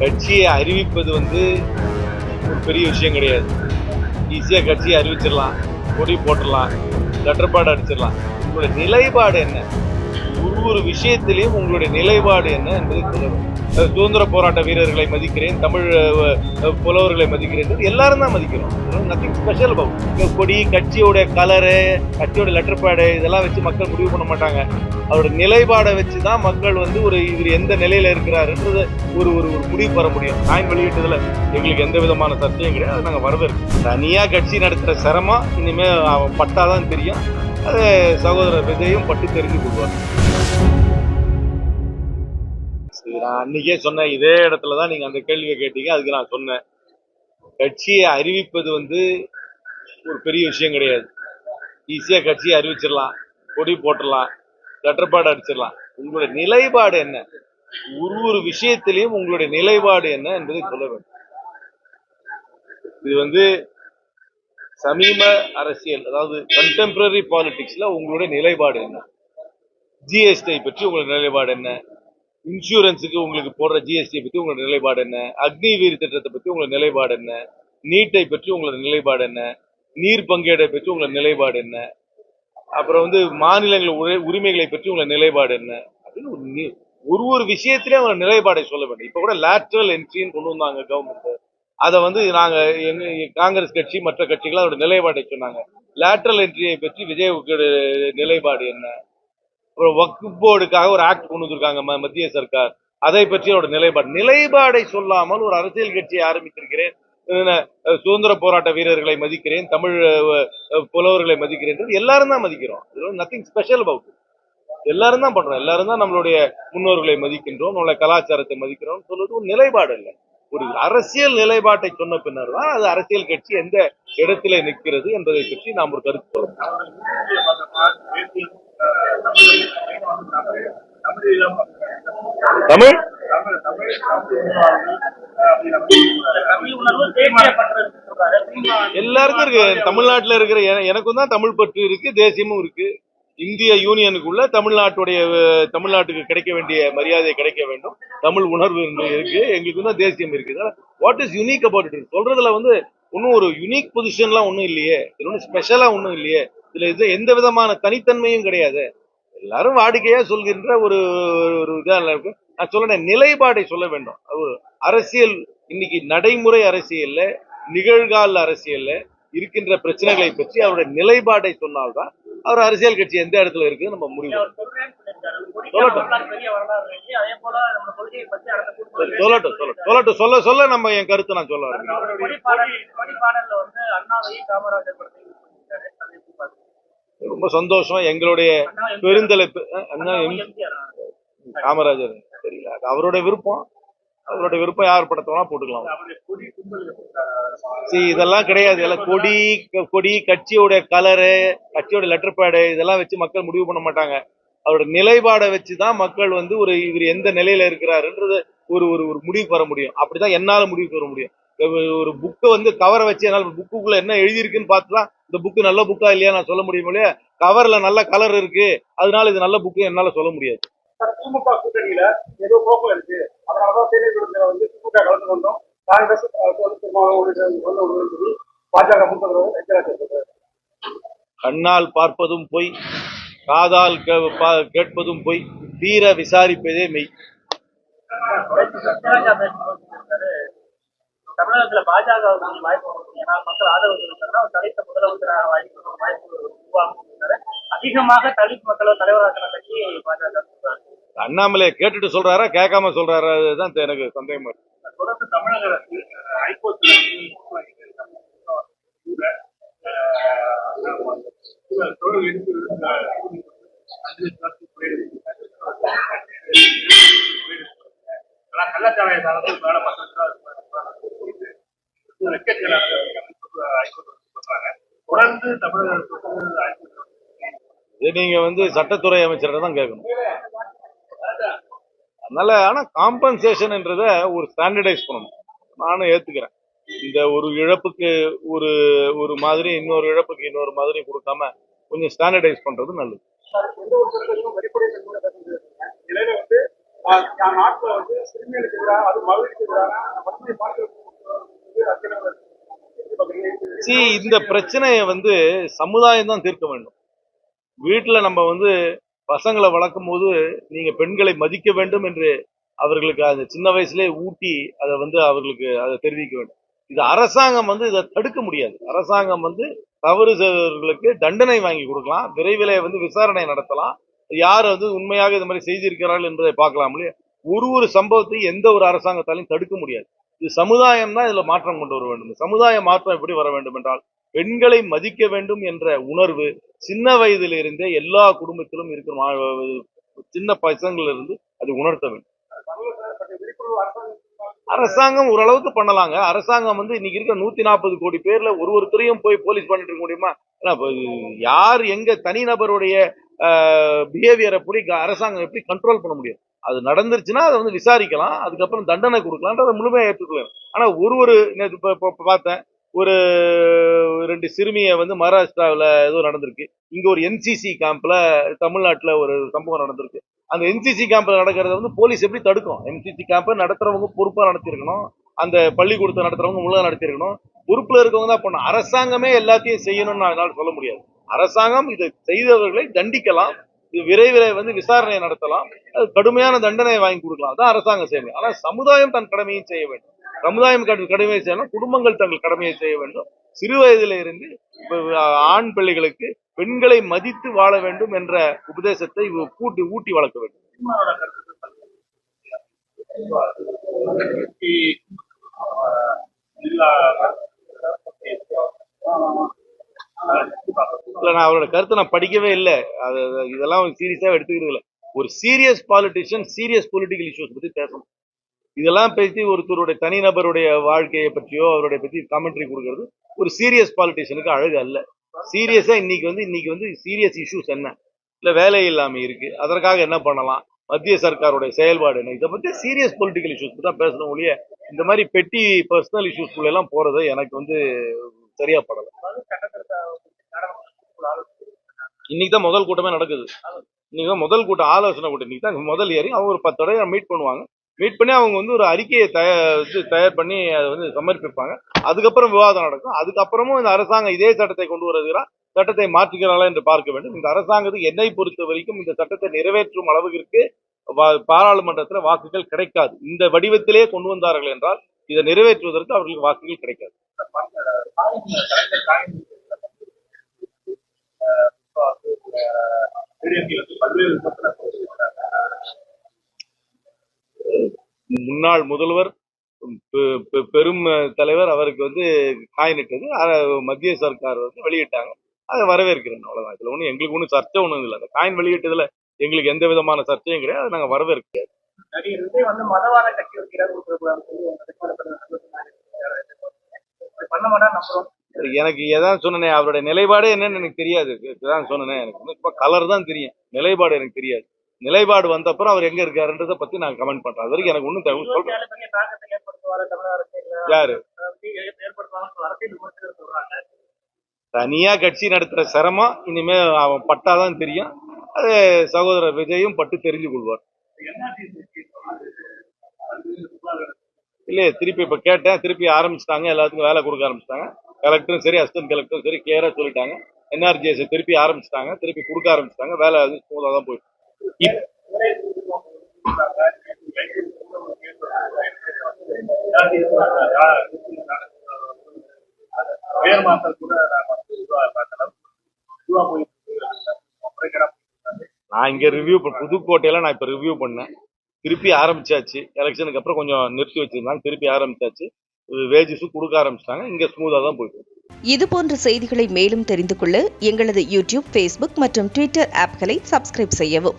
கட்சியை அறிவிப்பது வந்து ஒரு பெரிய விஷயம் கிடையாது. ஈஸியாக கட்சியை அறிவிச்சிடலாம் கொடி போட்டுடலாம் லெட்டர்பாடு அடிச்சிடலாம். உங்களுடைய நிலைப்பாடு என்ன? ஒரு ஒரு விஷயத்திலையும் உங்களுடைய நிலைப்பாடு என்ன என்பதை சொல்லணும் சுதந்திர போராட்ட வீரர்களை மதிக்கிறேன் தமிழ் புலவர்களை மதிக்கிறேன் எல்லாரும் தான் மதிக்கிறோம். நத்திங் ஸ்பெஷல் இங்க கொடி கட்சியோட கலரு கட்சியோட லெட்டர் பேடு இதெல்லாம் வச்சு மக்கள் முடிவு பண்ண மாட்டாங்க. அவரோட நிலைப்பாடை வச்சு தான் மக்கள் வந்து ஒரு இவர் எந்த நிலையில இருக்கிறாருன்றது ஒரு ஒரு ஒரு முடிவு பெற முடியும். நான் வெளியிட்டதுல எங்களுக்கு எந்த விதமான சர்ச்சையும் கிடையாது. நாங்கள் வரவேற்கிறோம். தனியாக கட்சி நடத்துகிற சிரமம் இனிமேல் அவன் பட்டாதான் தெரியும். அது சகோதரர் விஜயும் பட்டு தெரிஞ்சு கொள்வார் அன்னைக்கே சொன்னேன் இதே இடத்துல தான் நீங்க அந்த கேள்வியை கேட்டீங்க அதுக்கு நான் சொன்னேன். கட்சியை அறிவிப்பது வந்து ஒரு பெரிய விஷயம் கிடையாது. ஈஸியா கட்சியை அறிவிச்சிடலாம் கொடி போட்டுடலாம் லெட்டர்பாடு அடிச்சிடலாம். உங்களுடைய நிலைப்பாடு என்ன? ஒரு ஒரு விஷயத்திலையும் உங்களுடைய நிலைப்பாடு என்ன என்பதை சொல்ல வேண்டும். இது வந்து சமீப அரசியல் அதாவது கண்டெம்பரரி பாலிடிக்ஸ்ல உங்களுடைய நிலைப்பாடு என்ன? ஜிஎஸ்டி பற்றி உங்களுடைய நிலைப்பாடு என்ன? இன்சூரன்ஸுக்கு உங்களுக்கு போடுற ஜிஎஸ்டியை பற்றி உங்களோட நிலைப்பாடு என்ன? அக்னிவீர் திட்டத்தை பற்றி உங்களோட நிலைப்பாடு என்ன? நீட்டை பற்றி உங்களோட நிலைப்பாடு என்ன? நீர் பங்கீடை பற்றி உங்களோட நிலைப்பாடு என்ன? அப்புறம் வந்து மாநிலங்கள் உரி- உரிமைகளை பற்றி உங்களோட நிலைப்பாடு என்ன? அப்படின்னு ஒரு நி- ஒரு ஒரு விஷயத்திலே அவங்க நிலைப்பாடை சொல்ல வேண்டும். இப்போ கூட லேட்ரல் என்ட்ரின்னு கொண்டு வந்தாங்க கவர்மெண்ட் அதை வந்து நாங்கள் எங்க காங்கிரஸ் கட்சி மற்ற கட்சிகள் அதோட நிலைப்பாடை சொன்னாங்க. லேட்ரல் என்ட்ரியை பற்றி விஜய் நிலைப்பாடு என்ன? ஒரு வக்ஃப் போர்டுக்காக ஒரு ஆக்ட் கொண்டு வந்திருக்காங்க மத்திய சர்க்கார். அதை பற்றி அவரோட நிலைப்பாடு. நிலைப்பாடை சொல்லாமல் ஒரு அரசியல் கட்சியை ஆரம்பித்திருக்கிறேன். சுதந்திர போராட்ட வீரர்களை மதிக்கிறேன் தமிழ் புலவர்களை மதிக்கிறேன் எல்லாரும் தான் மதிக்கிறோம். நத்திங் ஸ்பெஷல் அபவுட் எல்லாரும் தான் பண்றோம். எல்லாரும் தான் நம்மளுடைய முன்னோர்களை மதிக்கின்றோம் நம்மளுடைய கலாச்சாரத்தை மதிக்கிறோம் சொல்றது ஒரு நிலைப்பாடு இல்லை. ஒரு அரசியல் நிலைப்பாட்டை சொன்ன பின்னர் தான் அது அரசியல் கட்சி எந்த இடத்திலே நிற்கிறது என்பதை பற்றி நாம் ஒரு கருத்து சொல்லணும் தமிழ்? எல்லாருக்கும் இருக்கு. தமிழ்நாட்டுல இருக்கிற எனக்கும் தான் தமிழ் பற்று இருக்கு தேசியமும் இருக்கு. இந்திய யூனியனுக்குள்ள தமிழ்நாட்டுடைய தமிழ்நாட்டுக்கு கிடைக்க வேண்டிய மரியாதை கிடைக்க வேண்டும். தமிழ் உணர்வு இருக்கு எங்களுக்கு தான் தேசியம் இருக்கு. What is unique about it சொல்றதுல வந்து ஒன்றும் ஒரு யூனிக் பொசிஷன்லாம் ஒன்றும் இல்லையே. இது ஒன்றும் ஸ்பெஷலா ஒன்றும் இல்லையே. இதுல இது எந்த விதமான தனித்தன்மையும் கிடையாது. எல்லாரும் வாடிக்கையா சொல்கின்ற ஒரு ஒரு இதா இருக்கு நான் சொல்றேன் நிலைப்பாடை சொல்ல வேண்டும். அரசியல் இன்னைக்கு நடைமுறை அரசியல்ல நிகழ்கால அரசியல்ல இருக்கின்ற பிரச்சனைகளை பற்றி அவருடைய நிலைப்பாடை சொன்னால்தான் அவர் அரசியல் கட்சி எந்த இடத்துல இருக்கு நம்ம முடிவு சொல்லட்டும். சொல்லட்டும் சொல்லட்டும். சொல்லட்டும். சொல்ல சொல்ல நம்ம என் கருத்தை நான் சொல்ல வரேன் ரொம்ப சந்தோஷம் எங்களுடைய பெருந்தலைப்பு காமராஜர். தெரியல அது அவருடைய விருப்பம். அவருடைய விருப்பம் யார் படத்தோனா போட்டுக்கலாம். சரி இதெல்லாம் கிடையாது. எல்லாம் கொடி கொடி கட்சியோடைய கலரு கட்சியோட லெட்டர் பேடு இதெல்லாம் வச்சு மக்கள் முடிவு பண்ண மாட்டாங்க. அவரோட நிலைப்பாடை வச்சு தான் மக்கள் வந்து ஒரு இவர் எந்த நிலையில இருக்கிறாருன்றது ஒரு ஒரு ஒரு முடிவு பெற முடியும். அப்படிதான் என்னால முடிவு பெற முடியும். ஒரு- ஒரு புக்கை வந்து கவரை வச்சு என்னால் புக்குக்குள்ள என்ன எழுதியிருக்குன்னு பார்த்து தான் இந்த புக்கு நல்ல புக்கா இல்லையா நான் சொல்ல முடியும் இல்லையா? கவர்ல நல்ல கலர் இருக்கு. அதனால இது நல்ல புக்கு என்னால சொல்ல முடியாது. திமுக கூட்டணியில ஏதோ கோபம் இருக்கு. அதனாலதான் தேர்தல் வந்து திமுக கலந்து வந்தோம் காங்கிரஸ் பாஜக கண்ணால் பார்ப்பதும் பொய் காதால் கேட்பதும் பொய் தீர விசாரிப்பதே மெய். தமிழகத்துல பாஜக வாய்ப்பு. ஏன்னா மக்கள் ஆதரவு இருக்காங்கன்னா தலித்த முதலமைச்சராக வாய்ப்பு வாய்ப்பு உருவாகும். அதிகமாக தலித் மக்களை தலைவராக்கின கட்சி பாஜக சொல்றாரு. அண்ணாமலை கேட்டுட்டு சொல்றாரா கேட்காம சொல்றாரா அதுதான் எனக்கு சந்தேகமா இருக்கு தொடர்ந்து தமிழக அரசு ஹைகோர்ட்ல சாதத்தில் மேல தொடர்ந்து தமிழக அரசு வந்து ஹைகோர்ட்ல இது நீங்க வந்து சட்டத்துறை அமைச்சரை தான் கேட்கணும். அதனால ஆனா காம்பன்சேஷன்ன்றத ஒரு ஸ்டாண்டர்டைஸ் பண்ணணும். நானும் ஏத்துக்கிறேன். இந்த ஒரு இழப்புக்கு ஒரு ஒரு மாதிரி இன்னொரு இழப்புக்கு இன்னொரு மாதிரி கொடுக்காம கொஞ்சம் ஸ்டாண்டர்டைஸ் பண்றது நல்லது. வந்து ஆஹ் நான் நாட்டுல வந்து சிறுமிகளுக்கு எதிராக அது மகளிருக்கு எதிரான சி இந்த பிரச்சனையை வந்து சமுதாயம் தான் தீர்க்க வேண்டும். வீட்டுல நம்ம வந்து பசங்களை வளர்க்கும் போது நீங்க பெண்களை மதிக்க வேண்டும் என்று அவர்களுக்கு அந்த சின்ன வயசுலயே ஊட்டி அதை வந்து அவர்களுக்கு அதை தெரிவிக்க வேண்டும். இது அரசாங்கம் வந்து இதை தடுக்க முடியாது. அரசாங்கம் வந்து தவறு செய்தவர்களுக்கு தண்டனை வாங்கி கொடுக்கலாம். விரைவிலே வந்து விசாரணை நடத்தலாம். யார் வந்து உண்மையாக இது மாதிரி செய்திருக்கிறார்கள் என்பதை பார்க்கலாம் இல்லையா? ஒரு ஒரு சம்பவத்தையும் எந்த ஒரு அரசாங்கத்தாலையும் தடுக்க முடியாது. இது சமுதாயம் தான் இதுல மாற்றம் கொண்டு வர வேண்டும். சமுதாய மாற்றம் எப்படி வர வேண்டும் என்றால் பெண்களை மதிக்க வேண்டும் என்ற உணர்வு சின்ன வயதிலிருந்தே எல்லா குடும்பத்திலும் இருக்கிற மா- சின்ன பசங்கள்ல இருந்து அது உணர்த்த வேண்டும். அரசாங்கம் ஓரளவுக்கு பண்ணலாங்க. அரசாங்கம் வந்து இன்னைக்கு இருக்க நூத்தி நாற்பது கோடி பேர்ல ஒரு ஒருத்தரையும் போய் போலீஸ் பண்ணிட்டு இருக்க முடியுமா? யார் எங்க தனிநபருடைய பிஹேவியரை எப்படி அரசாங்கம் எப்படி கண்ட்ரோல் பண்ண முடியும்? அது நடந்துருச்சுன்னா அதை வந்து விசாரிக்கலாம். அதுக்கப்புறம் தண்டனை கொடுக்கலாம்ன்றத முழுமையாக ஏற்றுக்கலாம் ஆனால் ஒரு ஒரு நேற்று இப்போ பார்த்தேன். ஒரு ரெண்டு சிறுமியை வந்து மகாராஷ்டிராவில் ஏதோ நடந்திருக்கு. இங்கே ஒரு என்சிசி கேம்ப்பில் தமிழ்நாட்டில் ஒரு சம்பவம் நடந்திருக்கு. அந்த என்சிசி கேம்ப்பில் நடக்கிறத வந்து போலீஸ் எப்படி தடுக்கும்? என்சிசி கேம்ப் நடத்துறவங்க பொறுப்பாக நடத்திருக்கணும். அந்த பள்ளிக்கூடத்தை நடத்துகிறவங்க முழுக்க நடத்திருக்கணும். பொறுப்பில் இருக்கவங்க தான் பண்ணணும். அரசாங்கமே எல்லாத்தையும் செய்யணும்னு என்னால் சொல்ல முடியாது. அரசாங்கம் இதை செய்தவர்களை தண்டிக்கலாம். விரைவில் வந்து விசாரணை நடத்தலாம். அது கடுமையான தண்டனையை வாங்கி கொடுக்கலாம். அதான் அரசாங்கம் செய்ய முடியும் சமுதாயம் தன் கடமையும் செய்ய வேண்டும். சமுதாயம் கடமையை செய்யணும் குடும்பங்கள் தங்கள் கடமையை செய்ய வேண்டும். சிறு வயதில இருந்து ஆண் பிள்ளைகளுக்கு பெண்களை மதித்து வாழ வேண்டும் என்ற உபதேசத்தை கூட்டி ஊட்டி வளர்க்க வேண்டும். கருத்து இல்ல நான் அவரோட கருத்தை நான் படிக்கவே இல்லை. அது இதெல்லாம் சீரியஸா எடுத்துக்கிறது இல்லை. ஒரு serious politician serious political issues பத்தி பேசணும். இதெல்லாம் பேசி ஒருத்தருடைய தனிநபருடைய வாழ்க்கையை பற்றியோ அவருடைய பத்தி காமெண்ட்ரி கொடுக்கறது ஒரு சீரியஸ் பாலிட்டிஷியனுக்கு அழகு அல்ல. சீரியஸா இன்னைக்கு வந்து இன்னைக்கு வந்து சீரியஸ் இஷ்யூஸ் என்ன? இல்ல வேலை இல்லாம இருக்கு. அதற்காக என்ன பண்ணலாம்? மத்திய சர்க்காருடைய செயல்பாடு என்ன? இதை பத்தி சீரியஸ் பொலிட்டிக்கல் இஷ்யூஸ் தான் பேசணும் ஒழிய இந்த மாதிரி பெட்டி பர்சனல் இஷ்யூஸ்குள்ள எல்லாம் போறது எனக்கு வந்து சரியா படல. இன்னைக்கு தான் முதல் கூட்டமே நடக்குது. இன்னைக்கு தான் முதல் கூட்டம் ஆலோசனை கூட்டம். இன்னைக்கு தான் முதல் ஏறி அவங்க ஒரு பத்து தடவை மீட் பண்ணுவாங்க. மீட் பண்ணி அவங்க வந்து ஒரு அறிக்கையை தயார் வந்து தயார் பண்ணி அதை வந்து சமர்ப்பிப்பாங்க. அதுக்கப்புறம் விவாதம் நடக்கும். அதுக்கப்புறமும் இந்த அரசாங்கம் இதே சட்டத்தை கொண்டு வருகிறா சட்டத்தை மாற்றுகிறாளா என்று பார்க்க வேண்டும். இந்த அரசாங்கத்துக்கு என்னை பொறுத்த வரைக்கும் இந்த சட்டத்தை நிறைவேற்றும் அளவுக்கு வா- வாக்குகள் கிடைக்காது. இந்த வடிவத்திலே கொண்டு வந்தார்கள் என்றால் இதை நிறைவேற்றுவதற்கு அவர்களுக்கு வாக்குகள் கிடைக்காது. முன்னாள் முதல்வர் பெரும் தலைவர் அவருக்கு வந்து காயினிட்டது மத்திய சர்க்கார் வந்து வெளியிட்டாங்க அதை வரவேற்கிறேன் அவ்வளவுதான் இதுல ஒன்றும் எங்களுக்கு ஒன்றும் சர்ச்சை ஒன்றும் இல்லை அந்த காயின் வெளியிட்டதுல எங்களுக்கு எந்த விதமான சர்ச்சையும் கிடையாது அதை நாங்கள் வரவேற்கிறோம் பண்ண மாட்டா நம்புறோம் எனக்கு எதான் சொன்னனே அவருடைய நிலைப்பாடே என்னன்னு எனக்கு தெரியாது. இதுதான் சொன்னேனே எனக்கு இப்ப கலர் தான் தெரியும். நிலைப்பாடு எனக்கு தெரியாது. நிலைப்பாடு வந்த அப்புறம் அவர் எங்க இருக்காருன்றத பத்தி நான் கமெண்ட் பண்றேன். அது வரைக்கும் எனக்கு ஒன்றும் தகவல் சொல்றேன் யாரு? தனியா கட்சி நடத்துற சிரமம் இனிமே அவன் பட்டாதான் தெரியும். அது சகோதரர் விஜயும் பட்டு தெரிஞ்சு கொள்வார். இல்லையே திருப்பி இப்ப கேட்டேன் திருப்பி ஆரம்பிச்சிட்டாங்க எல்லாத்துக்கும் வேலை கொடுக்க ஆரம்பிச்சிட்டாங்க. கலெக்டரும் சரி அசிஸ்டன்ட் கலெக்டரும் சரி கிளியராக சொல்லிட்டாங்க. என்ஆர்ஜிஎஸ் திருப்பி ஆரம்பிச்சிட்டாங்க. திருப்பி கொடுக்க ஆரம்பிச்சிட்டாங்க. வேலை அது ஸ்மூதாக தான் போயிட்டு நான் இங்க ரிவ்யூ புதுக்கோட்டையில நான் இப்ப ரிவ்யூ பண்ணேன். திருப்பி ஆரம்பிச்சாச்சு. எலெக்ஷனுக்கு அப்புறம் கொஞ்சம் நிறுத்தி வச்சிருந்தாங்க. திருப்பி ஆரம்பிச்சாச்சு. வேஜஸும் கொடுக்க ஆரம்பிச்சிட்டாங்க. இங்க ஸ்மூதா தான் போயிட்டு இது போன்ற செய்திகளை மேலும் தெரிந்து கொள்ள எங்களது யூடியூப் ஃபேஸ்புக் மற்றும் ட்விட்டர் ஆப்களை சப்ஸ்கிரைப் செய்யவும்.